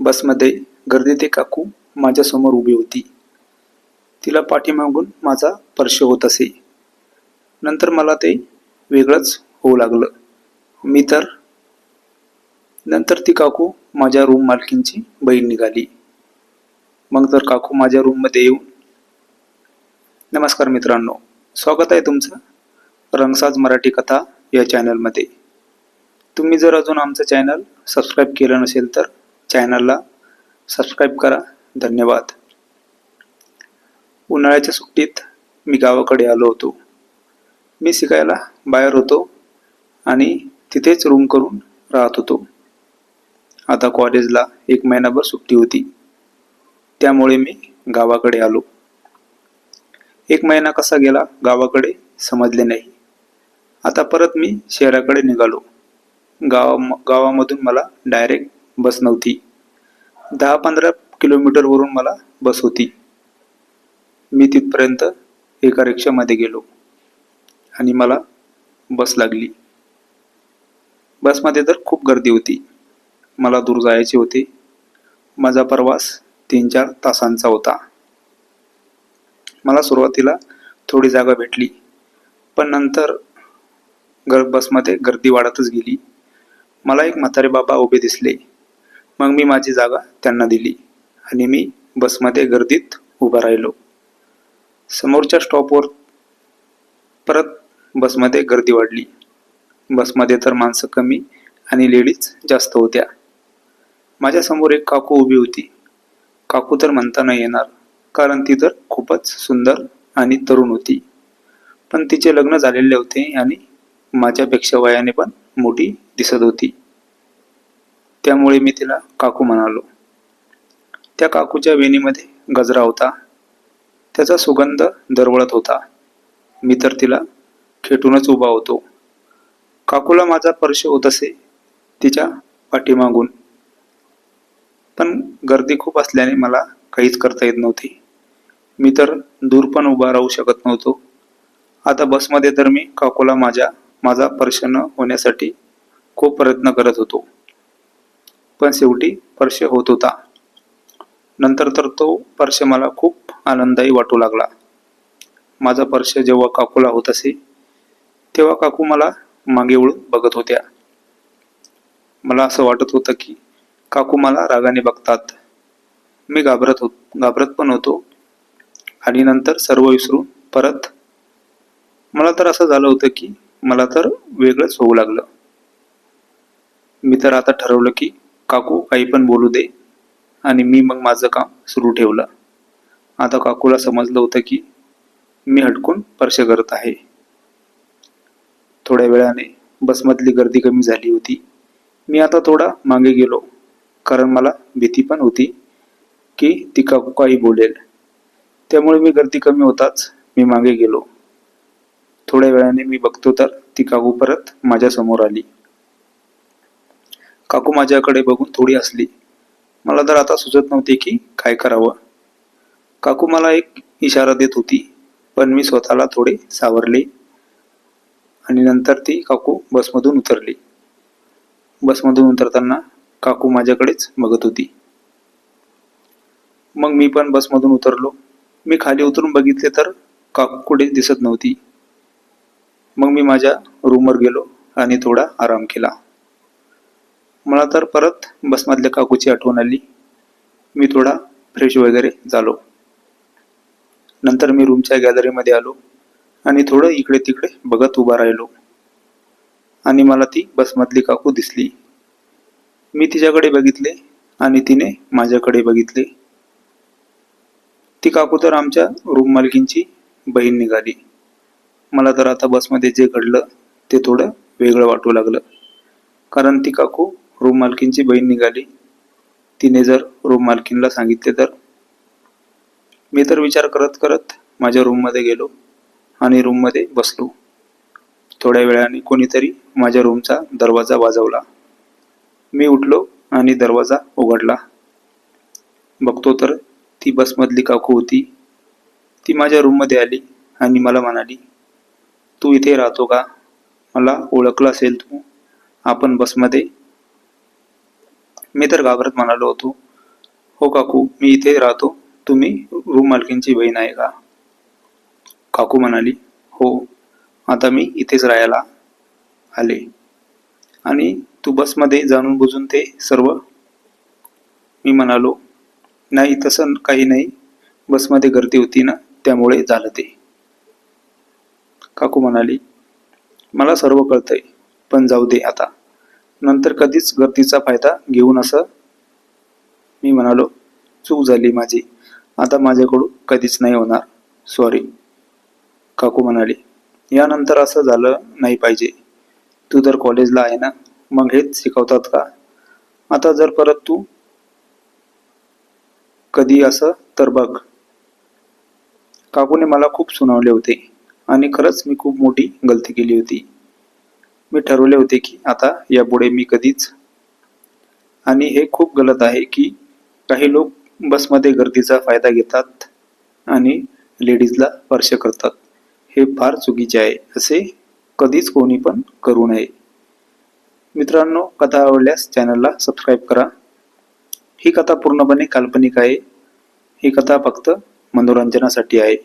बसमध्ये गर्दी ते काकू माझ्यासमोर उभी होती. तिला पाठीमागून माझा स्पर्श होत असे. नंतर मला ते वेगळंच होऊ लागलं. मी तर नंतर ती काकू माझ्या रूम मालकींची बहीण निघाली. मग तर काकू माझ्या रूममध्ये येऊन नमस्कार मित्रांनो स्वागत आहे तुमचं रंगसाज मराठी कथा या चॅनलमध्ये तुम्ही जर अजून आमचं चॅनल सबस्क्राईब केलं नसेल तर चॅनलला सबस्क्राईब करा. धन्यवाद. उन्हाळ्याच्या सुट्टीत मी गावाकडे आलो होतो. मी शिकायला बाहेर होतो आणि तिथेच रूम करून राहत होतो. आता कॉलेजला एक महिनाभर सुट्टी होती. त्यामुळे मी गावाकडे आलो. एक महिना कसा गेला गावाकडे समजले नाही. आता परत मी शहराकडे निघालो. गावा गावामधून मला डायरेक्ट बस नव्हती. दहा पंधरा किलोमीटरवरून मला बस होती. मी तिथपर्यंत एका रिक्षामध्ये गेलो आणि मला बस लागली. बसमध्ये तर खूप गर्दी होती. मला दूर जायचे होते. माझा प्रवास तीन चार तासांचा होता. मला सुरुवातीला थोडी जागा भेटली पण नंतर गर बसमध्ये गर्दी वाढतच गेली. मला एक म्हातारे बाबा उभे दिसले. मग मी माझी जागा त्यांना दिली आणि मी बसमध्ये गर्दीत उभा राहिलो. समोरच्या स्टॉपवर परत बसमध्ये गर्दी वाढली. बसमध्ये तर माणसं कमी आणि लेडीज जास्त होत्या. माझ्यासमोर एक काकू उभी होती. काकू तर म्हणता नाही येणार कारण ती तर खूपच सुंदर आणि तरुण होती. पण तिचे लग्न झालेले होते आणि माझ्यापेक्षा वयाने पण मोठी दिसत होती. त्यामुळे मी तिला काकू म्हणालो. त्या काकूच्या वेणीमध्ये गजरा होता. त्याचा सुगंध दरवळत होता. मी तर तिला खेटूनच उभा होतो. काकूला माझा स्पर्श होत असे तिच्या पाठीमागून. पण गर्दी खूप असल्याने मला काहीच करता येत नव्हती. मी तर दूर पण उभा राहू शकत नव्हतो. आता बसमध्ये तर मी काकूला माझ्या माझा स्पर्श न होण्यासाठी खूप प्रयत्न करत होतो. पण शेवटी स्पर्श होत होता. नंतर तर तो स्पर्श मला खूप आनंददायी वाटू लागला. माझा स्पर्श जेव्हा काकूला होत असे तेव्हा काकू मला मागे वळून बघत होत्या. मला असं वाटत होतं की काकू मला रागाने बघतात. मी घाबरत होत घाबरत पण होतो. आणि नंतर सर्व विसरून परत मला तर असं झालं होतं की मला तर वेगळंच होऊ लागलं. मी तर आता ठरवलं की काकू काही पण बोलू दे. आणि मी मग माझं काम सुरू ठेवलं. आता काकूला समजलं होतं की मी हटकून स्पर्श करत आहे. थोड्या वेळाने बसमधली गर्दी कमी झाली होती. मी आता थोडा मागे गेलो. कारण मला भीती पण होती की ती काकू काही बोलेल. त्यामुळे मी गर्दी कमी होताच मी मागे गेलो. थोड्या वेळाने मी बघतो तर ती काकू परत माझ्यासमोर आली. काकू माझ्याकडे बघून थोडी हसली. मला तर आता सुचत नव्हते की काय करावं. काकू मला एक इशारा देत होती पण मी स्वतःला थोडे सावरले आणि नंतर ती काकू बसमधून उतरली. बसमधून उतरताना काकू माझ्याकडेच बघत होती. मग मी पण बसमधून उतरलो. मी खाली उतरून बघितले तर काकू कुठे दिसत नव्हती. मग मी माझ्या रूमवर गेलो आणि थोडा आराम केला. मला तर परत बसमधल्या काकूची आठवण आली. मी थोडा फ्रेश वगैरे झालो. नंतर मी रूमच्या गॅलरीमध्ये आलो आणि थोडं इकडे तिकडे बघत उभा राहिलो. आणि मला ती बसमधली काकू दिसली. मी तिच्याकडे बघितले आणि तिने माझ्याकडे बघितले. ती काकू तर आमच्या रूम मालकींची बहीण निघाली. मला तर आता बसमध्ये जे घडलं ते थोडं वेगळं वाटू लागलं. कारण ती काकू रूम मालकींची बहीण निघाली. तिने जर रूम मालकीनला सांगितले तर? मी तर विचार करत करत माझ्या रूममध्ये गेलो आणि रूममध्ये बसलो. थोड्या वेळाने कोणीतरी माझ्या रूमचा दरवाजा वाजवला. मी उठलो आणि दरवाजा उघडला. बघतो तर ती बसमधली काकू होती. ती माझ्या रूममध्ये आली आणि मला म्हणाली तू इथे राहतो का? मला ओळखलं असेल तू. आपण बसमध्ये मी तर घाबरत म्हणालो होतो. हो काकू मी इथे राहतो. तुम्ही रूम मालकींची बहीण आहे का? काकू म्हणाली हो. आता मी इथेच राहायला आले. आणि तू बसमध्ये जाणून बुजून ते सर्व? मी म्हणालो नाही तसं काही नाही. बसमध्ये गर्दी होती ना त्यामुळे झालं ते. काकू म्हणाली मला सर्व कळतंय पण जाऊ दे आता. नंतर कधीच गर्दीचा फायदा घेऊन असं मी म्हणालो चूक झाली माझी. आता माझ्याकडून कधीच नाही होणार. सॉरी काकू म्हणाली यानंतर असं झालं नाही पाहिजे. तू तर कॉलेजला आहे ना? मग हेच शिकवतात का? आता जर परत तू कधी असं तर बघ. काकूने मला खूप सुनावले होते आणि खरंच मी खूप मोठी गलती केली होती. मी ठरवले होते की आता यापुढे मी कधीच आणि हे खूप गलत आहे की काही लोक बसमध्ये गर्दीचा फायदा घेतात आणि लेडीजला स्पर्श करतात. हे फार चुकीचे आहे असे कधीच कोणी पण करू नये. मित्रांनो कथा आवडल्यास चॅनलला सबस्क्राईब करा. ही कथा पूर्णपणे काल्पनिक आहे. ही कथा फक्त मनोरंजनासाठी आहे.